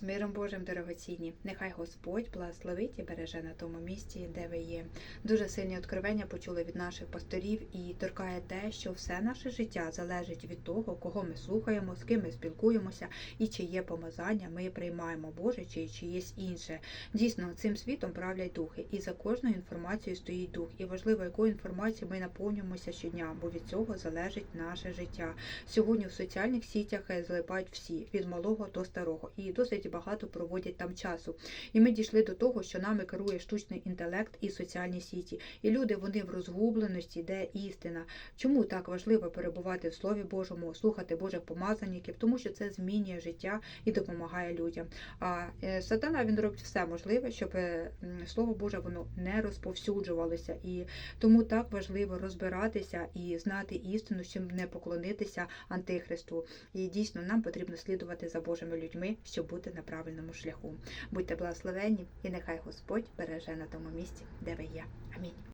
З миром Божим, дорогоцінні, нехай Господь благословить і береже на тому місці, де ви є. Дуже сильні откровення почули від наших пасторів і торкає те, що все наше життя залежить від того, кого ми слухаємо, з ким ми спілкуємося і чи є помазання, ми приймаємо Боже, чи чиєсь інше. Дійсно, цим світом правлять духи, і за кожною інформацією стоїть дух. І важливо, якою інформацією ми наповнюємося щодня, бо від цього залежить наше життя. Сьогодні в соціальних сітях залипають всі від малого до старого, і досить багато проводять там часу. І ми дійшли до того, що нами керує штучний інтелект і соціальні сіті. І люди вони в розгубленості, де істина. Чому так важливо перебувати в Слові Божому, слухати Божих помазанників, тому що це змінює життя і допомагає людям. А е, сатана він робить все можливе, щоб е, слово Боже воно не розповсюджувалося. І тому так важливо розбиратися і знати істину, щоб не поклонитися антихристу. І дійсно нам потрібно слідувати за Божими людьми, щоб бути на правильному шляху. Будьте благословенні, і нехай Господь береже на тому місці, де ви є. Амінь.